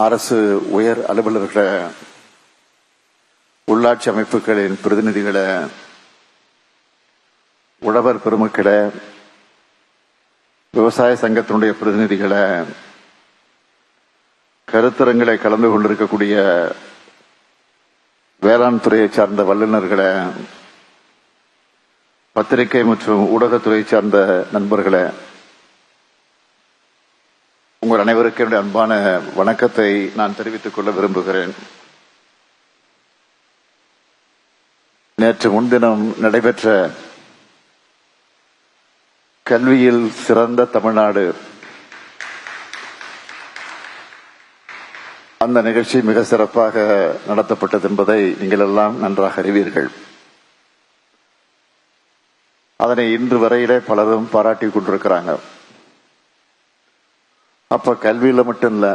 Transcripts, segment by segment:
அரசு உயர் அலுவலர்களை உள்ளாட்சி அமைப்புகளின் பிரதிநிதிகளை உழவர் பெருமக்களை விவசாய சங்கத்தினுடைய பிரதிநிதிகளை கருத்தரங்களை கலந்து கொண்டிருக்கக்கூடிய வேளாண் துறையை சார்ந்த வல்லுநர்களை பத்திரிகை மற்றும் ஊடகத்துறை சார்ந்த நண்பர்களை உங்கள் அனைவருக்கும் என்னுடைய அன்பான வணக்கத்தை நான் தெரிவித்துக் கொள்ள விரும்புகிறேன். நேற்று முன்தினம் நடைபெற்ற கல்வியில் சிறந்த தமிழ்நாடு. அந்த நிகழ்ச்சி மிக சிறப்பாக நடத்தப்பட்டது என்பதை நீங்கள் எல்லாம் நன்றாக அறிவீர்கள். அதனை இன்று வரையிலே பலரும் பாராட்டி கொண்டிருக்கிறாங்க. அப்ப கல்வியில மட்டும் இல்ல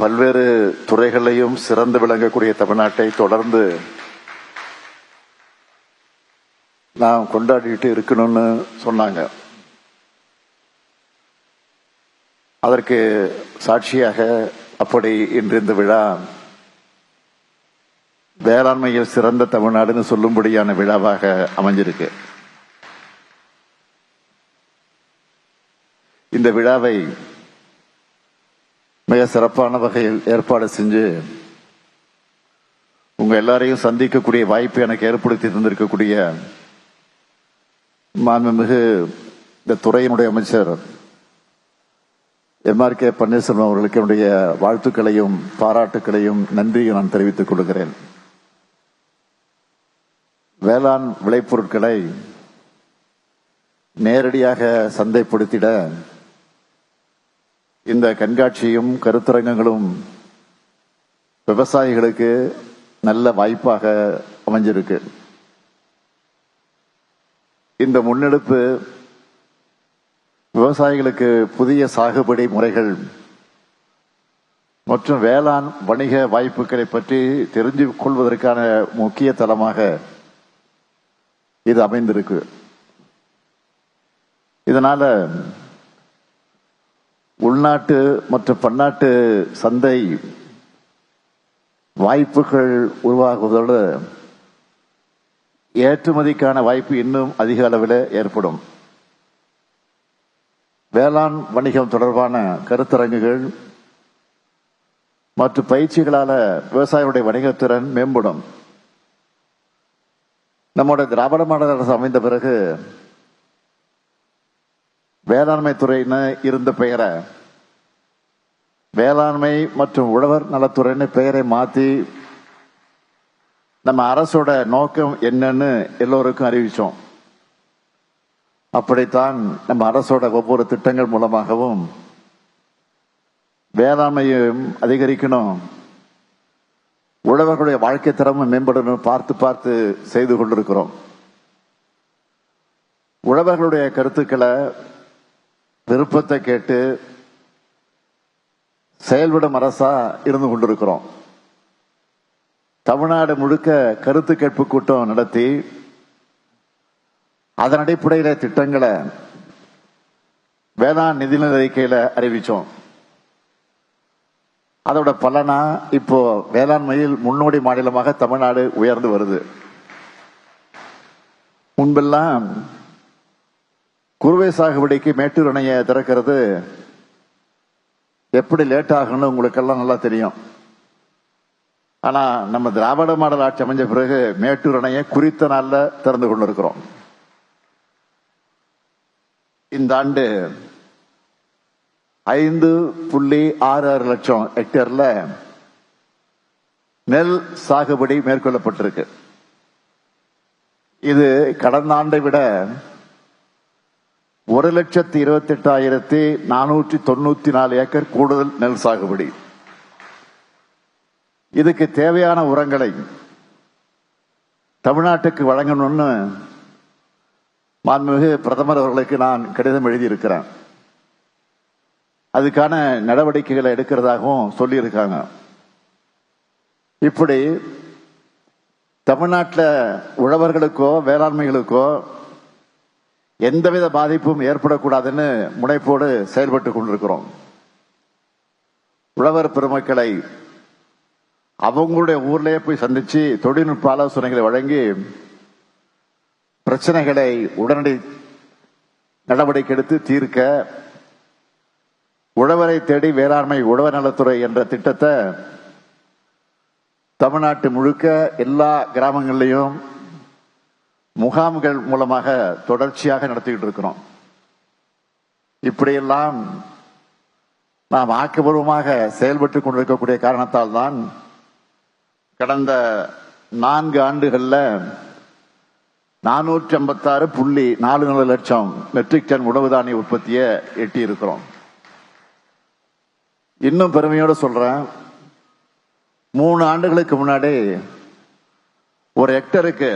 பல்வேறு துறைகளையும் சிறந்து விளங்கக்கூடிய தமிழ்நாட்டை தொடர்ந்து நாம் கொண்டாடிட்டு இருக்கணும்னு சொன்னாங்க. அதற்கு சாட்சியாக அப்படி இன்று இந்த விழா வேளாண்மையில் சிறந்த தமிழ்நாடுன்னு சொல்லும்படியான விழாவாக அமைஞ்சிருக்கு. இந்த விழாவை மிக சிறப்பான வகையில் ஏற்பாடு செஞ்சு உங்க எல்லாரையும் சந்திக்கக்கூடிய வாய்ப்பு எனக்கு ஏற்படுத்தி தந்திருக்கக்கூடிய மாண்புமிகு இந்த துறையினுடைய அமைச்சர் எம் ஆர் கே பன்னீர்செல்வம் அவர்களுக்கு என்னுடைய வாழ்த்துக்களையும் பாராட்டுக்களையும் நன்றியும் நான் தெரிவித்துக் கொள்கிறேன். வேளாண் விளைபொருட்களை நேரடியாக சந்தைப்படுத்திட இந்த கண்காட்சியும் கருத்தரங்கங்களும் விவசாயிகளுக்கு நல்ல வாய்ப்பாக அமைஞ்சிருக்கு. இந்த முன்னெடுப்பு விவசாயிகளுக்கு புதிய சாகுபடி முறைகள் மற்றும் வேளாண் வணிக வாய்ப்புகளை பற்றி தெரிஞ்சு கொள்வதற்கான முக்கிய தளமாக இது அமைந்திருக்கு. இதனால உள்நாட்டு மற்றும் பன்னாட்டு சந்தை வாய்ப்புகள் உருவாகுவதோடு ஏற்றுமதிக்கான வாய்ப்பு இன்னும் அதிக அளவில் ஏற்படும். வேளாண் வணிகம் தொடர்பான கருத்தரங்குகள் மற்றும் பயிற்சிகளால விவசாயிகளுடைய வணிகத்திறன் மேம்படும். நம்முடைய திராவிட மாடல் அரசு அமைந்த பிறகு வேளாண்மை துறைன்னு இருந்த பெயரை வேளாண்மை மற்றும் உழவர் நலத்துறைன்னு பெயரை மாத்தி நம்ம அரசோட நோக்கம் என்னன்னு எல்லோருக்கும் அறிவித்தோம் அப்படித்தான் நம்ம அரசோட ஒவ்வொரு திட்டங்கள் மூலமாகவும் வேளாண்மையும் அதிகரிக்கணும் உழவர்களுடைய வாழ்க்கை தரமும் மேம்படணும் பார்த்து பார்த்து செய்து கொண்டிருக்கிறோம். உழவர்களுடைய கருத்துக்களை விருப்பத்தை கேட்டு செயல்படும் அரசா இருந்து கொண்டிருக்கிறோம். தமிழ்நாடு முழுக்க கருத்து கேட்பு கூட்டம் நடத்தி அதன் அடிப்படையில் திட்டங்களை வேளாண் நிதிநிலை அறிக்கையில அறிவிச்சோம். அதோட பலனா இப்போ வேளாண்மையில் முன்னோடி மாநிலமாக தமிழ்நாடு உயர்ந்து வருது. முன்பெல்லாம் குறுவை சாகுபடிக்கு மேட்டூர் அணையை திறக்கிறது எப்படி லேட் ஆகும்னு உங்களுக்கெல்லாம் நல்லா தெரியும். ஆனா நம்ம திராவிட மாடல் ஆட்சி அமைஞ்ச பிறகு மேட்டூர் அணையை குறித்த நாள்ல திறந்து கொண்டிருக்கிறோம். இந்த ஆண்டு ஐந்து புள்ளி ஆறு ஆறு லட்சம் ஹெக்டேர்ல நெல் சாகுபடி மேற்கொள்ளப்பட்டிருக்கு. இது கடந்த ஆண்டை விட ஒரு லட்சத்தி இருபத்தி எட்டாயிரத்தி நானூற்றி தொண்ணூத்தி நாலு ஏக்கர் கூடுதல் நெல் சாகுபடி. இதுக்கு தேவையான உரங்களை தமிழ்நாட்டுக்கு வழங்கணும்னு மாண்புமிகு பிரதமர் அவர்களுக்கு நான் கடிதம் எழுதியிருக்கிறேன். அதுக்கான நடவடிக்கைகளை எடுக்கிறதாகவும் சொல்லியிருக்காங்க. இப்படி தமிழ்நாட்டில் உழவர்களுக்கோ வேளாண்மைகளுக்கோ எந்தவித பாதிப்பும் ஏற்படக்கூடாதுன்னு முனைப்போடு செயல்பட்டு கொண்டிருக்கிறோம். உழவர் பெருமக்களை அவங்களுடைய ஊர்லயே போய் சந்திச்சு தொழில்நுட்ப ஆலோசனைகளை வழங்கி பிரச்சனைகளை உடனடி நடவடிக்கை எடுத்து தீர்க்க உழவரை தேடி வேளாண்மை உழவர் நலத்துறை என்ற திட்டத்தை தமிழ்நாட்டு முழுக்க எல்லா கிராமங்கள்லையும் முகாம்கள் மூலமாக தொடர்ச்சியாக நடத்திக்கிட்டு இருக்கிறோம். இப்படியெல்லாம் நாம் ஆக்கப்பூர்வமாக செயல்பட்டு கொண்டிருக்கக்கூடிய காரணத்தால் தான் கடந்த நான்கு ஆண்டுகள்ல நானூற்றி ஐம்பத்தாறு புள்ளி நாலு நாலு லட்சம் மெட்ரிக் டன் உணவு தானிய உற்பத்தியை எட்டி இருக்கிறோம் இன்னும் பெருமையோட சொல்றேன் மூணு ஆண்டுகளுக்கு முன்னாடி ஒரு ஹெக்டருக்கு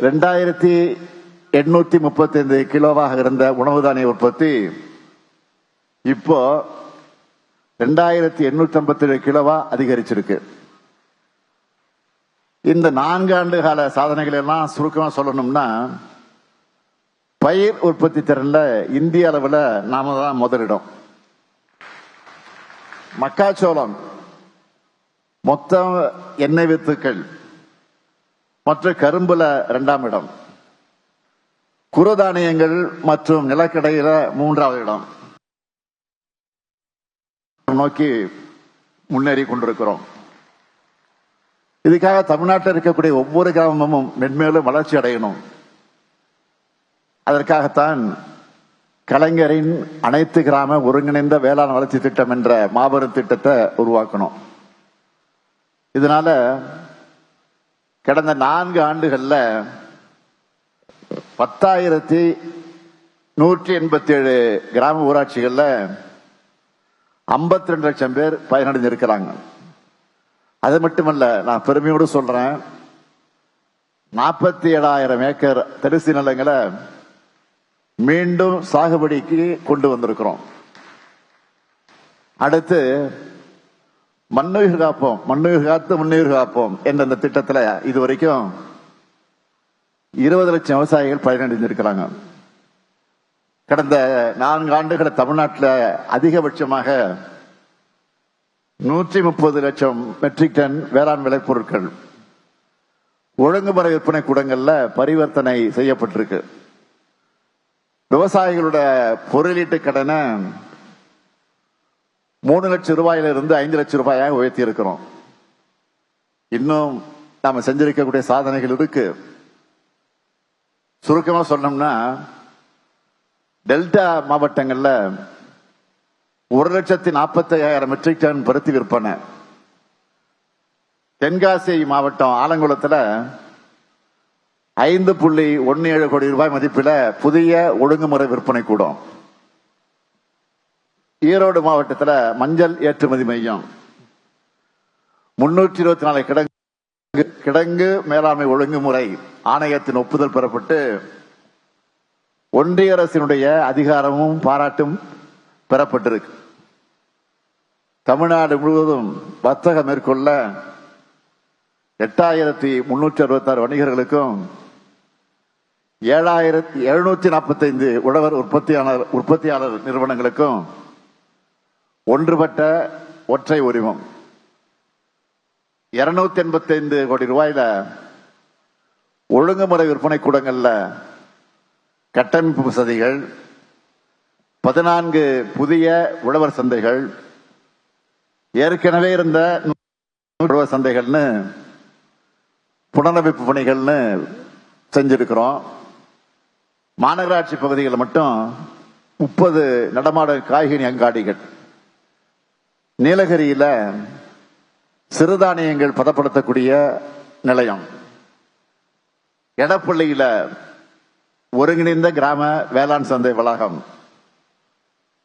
ரெண்டாயிரத்தி எண்ணூத்தி முப்பத்தி ஐந்து கிலோவாக இருந்த உணவு தானிய உற்பத்தி இப்போ ரெண்டாயிரத்தி எண்ணூத்தி ஐம்பத்தி ஏழு கிலோவா அதிகரிச்சிருக்கு. இந்த நான்கு ஆண்டு கால சாதனைகள் எல்லாம் சுருக்கமாக சொல்லணும்னா பயிர் உற்பத்தி திறன்ல இந்திய அளவில் நாம தான் முதலிடம். மக்காச்சோளம் மொத்த எண்ணெய் வித்துக்கள் மற்ற கரும்புல இரண்டாம் இடம். குறதானியங்கள் மற்றும் நிலக்கடையில மூன்றாவது இடம். நோக்கி முன்னேறி கொண்டிருக்கிறோம். இதுக்காக தமிழ்நாட்டில் இருக்கக்கூடிய ஒவ்வொரு கிராமமும் மென்மேலும் வளர்ச்சி அடையணும். அதற்காகத்தான் கலைஞரின் அனைத்து கிராம ஒருங்கிணைந்த வேளாண் வளர்ச்சி திட்டம் என்ற மாபெரும் திட்டத்தை உருவாக்கணும். இதனால கடந்த நான்கு ஆண்டுகளில் பத்தாயிரத்தி நூற்றி எண்பத்தி ஏழு கிராம ஊராட்சிகளில் ஐம்பத்தி ரெண்டு லட்சம் பேர் பயனடைஞ்சிருக்கிறாங்க அது மட்டுமல்ல நான் பெருமையோடு சொல்றேன் நாற்பத்தி ஏழாயிரம் ஏக்கர் தரிசு நிலங்களை மீண்டும் சாகுபடிக்கு கொண்டு வந்திருக்கிறோம். அடுத்து மண்ணுயிர் காப்போம் மண்ணுயிர் காத்து முன்னுயிர் காப்போம் என்ற அந்த திட்டத்துல இது வரைக்கும் இருபது லட்சம் விவசாயிகள் பயனடைந்திருக்கிறாங்க. கடந்த நான்கு ஆண்டுகளை தமிழ்நாட்டில் அதிகபட்சமாக நூற்றி முப்பது லட்சம் மெட்ரிக் டன் வேளாண் விளைபொருட்கள் ஒழுங்குமுறை விற்பனை கூடங்கள்ல பரிவர்த்தனை செய்யப்பட்டிருக்கு. விவசாயிகளோட பொருளீட்டு கடனை மூணு லட்சம் ரூபாயிலிருந்து ஐந்து லட்சம் ரூபாயாக உயர்த்தி இருக்கிறோம் இன்னும் நாம செஞ்சிருக்கக்கூடிய சாதனைகள் இருக்கு. சுருக்கமா சொன்னோம்னா டெல்டா மாவட்டங்கள்ல ஒரு லட்சத்தி நாற்பத்தி ஐயாயிரம் மெட்ரிக் டன் பருத்தி விற்பனை. தென்காசி மாவட்டம் ஆலங்குளத்துல ஐந்து புள்ளி ஒன்னு ஏழு கோடி ரூபாய் மதிப்பில் புதிய ஒழுங்குமுறை விற்பனை கூடம். ஈரோடு மாவட்டத்தில் மஞ்சள் ஏற்றுமதி மையம். முன்னூற்றி இருபத்தி நாலு கிடங்கு கிடங்கு மேலாண்மை ஒழுங்குமுறை ஆணையத்தின் ஒப்புதல் பெறப்பட்டு ஒன்றிய அரசினுடைய அதிகாரமும் பாராட்டும் பெறப்பட்டிருக்கு. தமிழ்நாடு முழுவதும் வர்த்தகம் மேற்கொள்ள எட்டாயிரத்தி முன்னூற்றி அறுபத்தாறு வணிகர்களுக்கும் ஏழாயிரத்தி எழுநூத்தி நாற்பத்தைந்து உழவர் உற்பத்தியாளர் உற்பத்தியாளர் நிறுவனங்களுக்கும் ஒன்றுபட்ட ஒற்றை உரிமம். இருநூத்தி எண்பத்தி ஐந்து கோடி ரூபாயில ஒழுங்குமுறை விற்பனை கூடங்கள்ல கட்டமைப்பு வசதிகள் பதினான்கு புதிய உழவர் சந்தைகள் ஏற்கனவே இருந்த உழவர் சந்தைகள்னு புனரமைப்பு பணிகள்னு செஞ்சிருக்கிறோம். மாநகராட்சி பகுதிகளில் மட்டும் முப்பது நடமாட காய்கனி அங்காடிகள். நீலகிரியில சிறுதானியங்கள் பதப்படுத்தக்கூடிய நிலையம். எடப்பள்ளியில ஒருங்கிணைந்த கிராம வேளாண் சந்தை வளாகம்.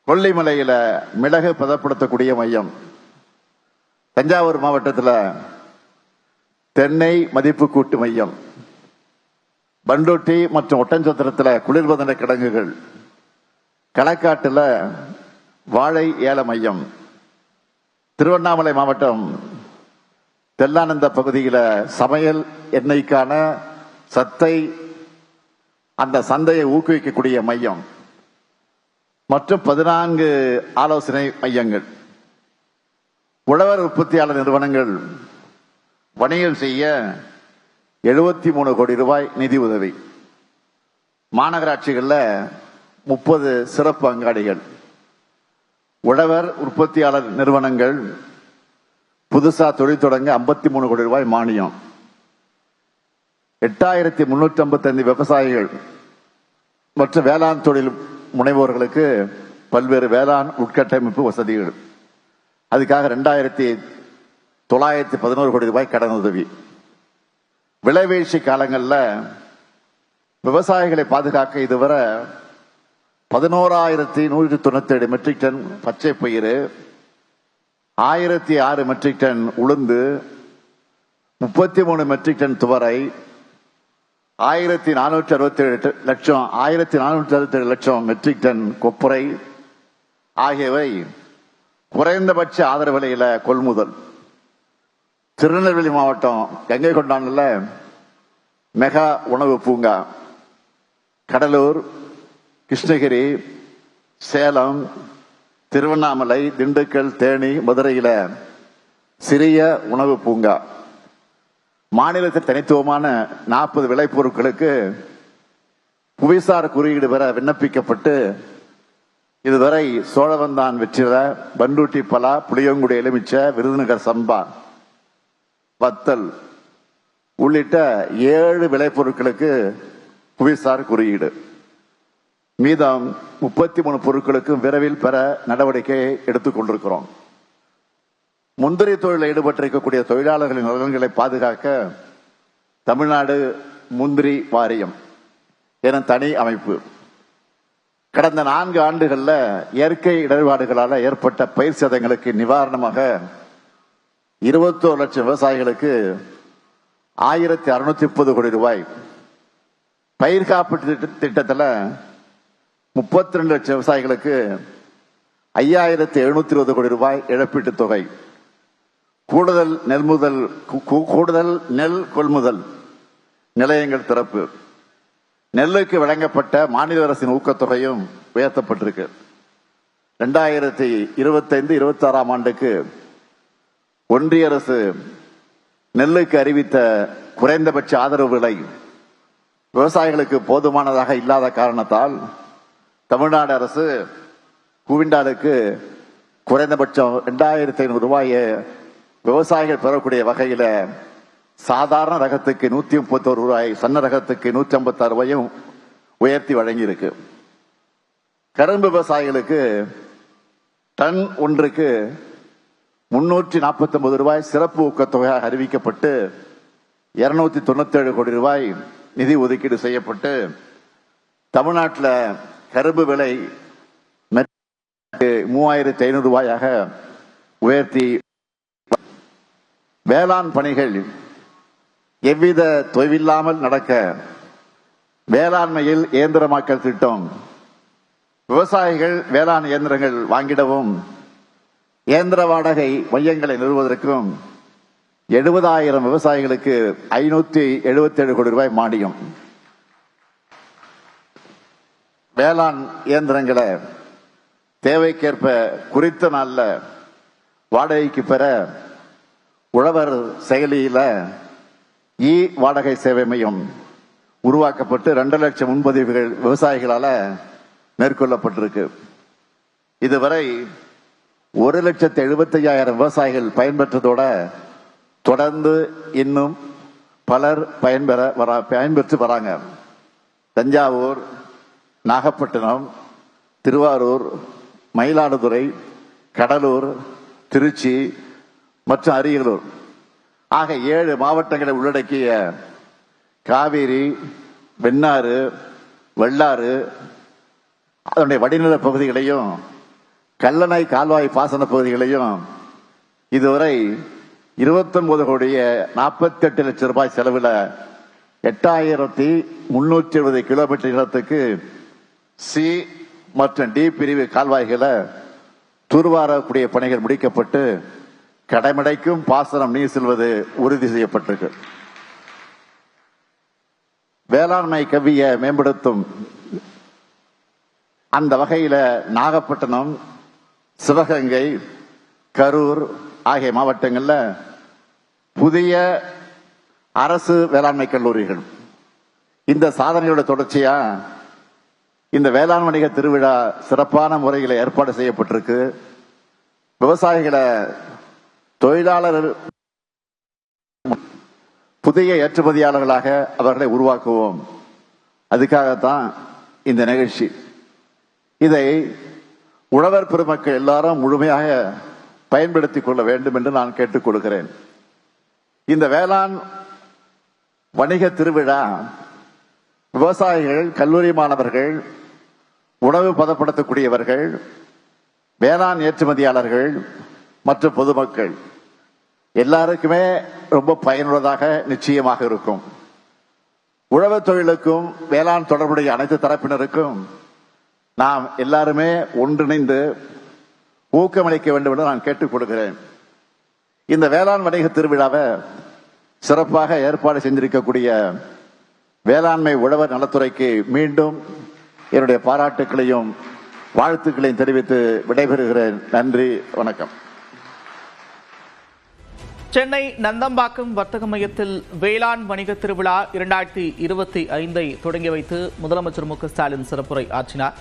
கொல்லிமலையில மிளகு பதப்படுத்தக்கூடிய மையம். தஞ்சாவூர் மாவட்டத்தில் தென்னை மதிப்பு கூட்டு மையம். பண்டோட்டி மற்றும் ஒட்டஞ்சத்திரத்தில் குளிர்பதன கிடங்குகள். களக்காட்டுல வாழை ஏல மையம். திருவண்ணாமலை மாவட்டம் தெல்லானந்த பகுதியில் சமையல் எண்ணெய்க்கான சத்தை அந்த சந்தையை ஊக்குவிக்கக்கூடிய மையம். மற்றும் பதினான்கு ஆலோசனை மையங்கள். உழவர் உற்பத்தியாளர் நிறுவனங்கள் வணிகம் செய்ய எழுபத்தி மூணு கோடி ரூபாய் நிதி உதவி. மாநகராட்சிகளில் முப்பது சிறப்பு அங்காடிகள். உழவர் உற்பத்தியாளர் நிறுவனங்கள் புதுசா தொழில் தொடங்க ஐம்பத்தி மூணு கோடி ரூபாய் மானியம். எட்டாயிரத்தி முன்னூற்றி ஐம்பத்தைந்து விவசாயிகள் மற்றும் வேளாண் தொழில் முனைவோர்களுக்கு பல்வேறு வேளாண் உட்கட்டமைப்பு வசதிகள். அதுக்காக ரெண்டாயிரத்தி தொள்ளாயிரத்தி பதினோரு கோடி ரூபாய் கடன் உதவி. விளைவீழ்ச்சி காலங்களில் விவசாயிகளை பாதுகாக்க இதுவரை பதினோராயிரத்தி நூற்றி தொண்ணூத்தி ஏழு மெட்ரிக் டன் பச்சை பயிறு ஆயிரத்தி ஆறு மெட்ரிக் டன் உளுந்து முப்பத்தி மூணு மெட்ரிக் டன் துவரை ஆயிரத்தி நானூற்றி அறுபத்தி ஏழு லட்சம் ஆயிரத்தி நானூற்றி அறுபத்தி ஏழு லட்சம் மெட்ரிக் டன் கொப்புரை ஆகியவை குறைந்தபட்ச ஆதரவு விலையில கொள்முதல். திருநெல்வேலி மாவட்டம் கங்கை கொண்டான்ல மெகா உணவு பூங்கா கடலூர் கிருஷ்ணகிரி சேலம் திருவண்ணாமலை திண்டுக்கல் தேனி மதுரையில் சிறிய உணவு பூங்கா. மாநிலத்தில் தனித்துவமான நாற்பது விளைபொருட்களுக்கு புவிசார் குறியீடு பெற விண்ணப்பிக்கப்பட்டு இதுவரை சோழவந்தான் வெற்றில பண்டூட்டி பலா புளியங்குடி எலுமிச்சை விருதுநகர் சம்பா வத்தல் உள்ளிட்ட ஏழு விளைபொருட்களுக்கு புவிசார் குறியீடு. மீதம் முப்பத்தி மூணு பொருட்களுக்கும் விரைவில் பெற நடவடிக்கை எடுத்துக் கொண்டிருக்கிறோம். முந்திரி தொழிலில் ஈடுபட்டிருக்கக்கூடிய தொழிலாளர்களின் நலன்களை பாதுகாக்க தமிழ்நாடு முந்திரி வாரியம் என தனி அமைப்பு கடந்த நான்கு ஆண்டுகள்ல இயற்கை இடர்பாடுகளால் ஏற்பட்ட பயிர் சேதங்களுக்கு நிவாரணமாக இருபத்தோரு லட்சம் விவசாயிகளுக்கு ஆயிரத்தி அறுநூத்தி முப்பது கோடி ரூபாய் பயிர் காப்பீட்டு திட்ட- திட்டத்துல முப்பத்தி ரெண்டு லட்சம் விவசாயிகளுக்கு ஐயாயிரத்தி எழுநூத்தி இருபது கோடி ரூபாய் இழப்பீட்டுத் தொகை. கூடுதல் நெல்முதல் முதல் கூடுதல் நெல் கொள்முதல் நிலையங்கள் திறப்பு. நெல்லுக்கு வழங்கப்பட்ட மாநில அரசின் ஊக்கத்தொகையும் உயர்த்தப்பட்டிருக்கு. ரெண்டாயிரத்தி இருபத்தைந்து இருபத்தி ஆறாம் ஆண்டுக்கு ஒன்றிய அரசு நெல்லுக்கு அறிவித்த குறைந்தபட்ச ஆதரவு விலை விவசாயிகளுக்கு போதுமானதாக இல்லாத காரணத்தால் தமிழ்நாடு அரசு குவிண்டாலுக்கு குறைந்தபட்சம் ரெண்டாயிரத்தி ஐநூறு ரூபாயை விவசாயிகள் பெறக்கூடிய வகையில சாதாரண ரகத்துக்கு நூத்தி முப்பத்தோரு ரூபாய் சன்ன ரகத்துக்கு நூத்தி ஐம்பத்தாறு ரூபாயும் உயர்த்தி வழங்கியிருக்கு. கரும்பு விவசாயிகளுக்கு டன் ஒன்றுக்கு முன்னூற்றி நாற்பத்தி ஒன்பது ரூபாய் சிறப்பு ஊக்கத்தொகையாக அறிவிக்கப்பட்டு இருநூத்தி தொண்ணூத்தி ஏழு கோடி ரூபாய் நிதி ஒதுக்கீடு செய்யப்பட்டு தமிழ்நாட்டில் கரும்பு விலை மூவாயிரத்தி ஐநூறு ரூபாயாக உயர்த்தி. வேளாண் பணிகள் எவ்வித தொய்வில்லாமல் நடக்க வேளாண்மையில் இயந்திரமாக்கல் திட்டம். விவசாயிகள் வேளாண் இயந்திரங்கள் வாங்கிடவும் இயந்திர வாடகை மையங்களை நிறுவுவதற்கும் எழுபதாயிரம் விவசாயிகளுக்கு ஐநூத்தி எழுபத்தி ஏழு கோடி ரூபாய் மானியம். வேளாண் இயந்திரங்களை தேவைக்கேற்ப குறித்த நாளில் வாடகைக்கு பெற உழவர் செயலியில் இ வாடகை சேவை மையம் உருவாக்கப்பட்டு ரெண்டு லட்சம் முன்பதிவுகள் விவசாயிகளால் மேற்கொள்ளப்பட்டிருக்கு. இதுவரை ஒரு லட்சத்து எழுபத்தி ஐயாயிரம் விவசாயிகள் பயன்பெற்றதோட தொடர்ந்து இன்னும் பலர் பயன்பெற வரா பயன்பெற்று வராங்க. தஞ்சாவூர் நாகப்பட்டினம் திருவாரூர் மயிலாடுதுறை கடலூர் திருச்சி மற்றும் அரியலூர். ஆக ஏழு மாவட்டங்களை உள்ளடக்கிய காவேரி வெண்ணாறு வெள்ளாறு அதனுடைய வடிநில பகுதிகளையும் கல்லணை கால்வாய் பாசன பகுதிகளையும் இதுவரை 29 கோடிய நாற்பத்தி எட்டு லட்சம் ரூபாய் செலவில் எட்டாயிரத்தி முன்னூற்றி எழுபது கிலோமீட்டர் நிலத்துக்கு சி மற்றும் டி பிரிவு கால்வாய்களை தூர்வாரக்கூடிய பணிகள் முடிக்கப்பட்டு கடைமடைக்கும் பாசனம் நீர் செல்வது உறுதி செய்யப்பட்டிருக்கு. வேளாண்மை கவிய மேம்படுத்தும் அந்த வகையில நாகப்பட்டினம் சிவகங்கை கரூர் ஆகிய மாவட்டங்களில் புதிய அரசு வேளாண்மை கல்லூரிகள். இந்த சாதனையோட தொடர்ச்சியா இந்த வேளாண் வணிக திருவிழா சிறப்பான முறையில் ஏற்பாடு செய்யப்பட்டிருக்கு. விவசாயிகளை தொழிலாளர் புதிய ஏற்றுமதியாளர்களாக அவர்களை உருவாக்குவோம். அதுக்காகத்தான் இந்த நிகழ்ச்சி. இதை உழவர் பெருமக்கள் எல்லாரும் முழுமையாக பயன்படுத்திக் கொள்ள வேண்டும் என்று நான் கேட்டுக் கொடுக்கிறேன் இந்த வேளாண் வணிக திருவிழா விவசாயிகள் கல்லூரி மாணவர்கள் உணவு பதப்படுத்தக்கூடியவர்கள் வேளாண் ஏற்றுமதியாளர்கள் மற்றும் பொதுமக்கள். எல்லாருக்குமே ரொம்ப பயனுள்ளதாக நிச்சயமாக இருக்கும். உழவு தொழிலுக்கும் வேளாண் தொடர்புடைய அனைத்து தரப்பினருக்கும் நாம் எல்லாருமே ஒன்றிணைந்து ஊக்கமளிக்க வேண்டும் என்று நான் கேட்டுக் கொடுக்கிறேன் இந்த வேளாண் வணிக திருவிழாவை சிறப்பாக ஏற்பாடு செஞ்சிருக்கக்கூடிய வேளாண்மை உழவர் நலத்துறைக்கு மீண்டும் என்னுடைய பாராட்டுக்களையும் வாழ்த்துக்களையும் தெரிவித்து விடைபெறுகிறேன். நன்றி வணக்கம். சென்னை நந்தம்பாக்கம் வர்த்தக மையத்தில் வேளாண் வணிக திருவிழா இரண்டாயிரத்தி இருபத்தி ஐந்தை தொடங்கி வைத்து முதலமைச்சர் மு க ஸ்டாலின் சிறப்புரை ஆற்றினார்.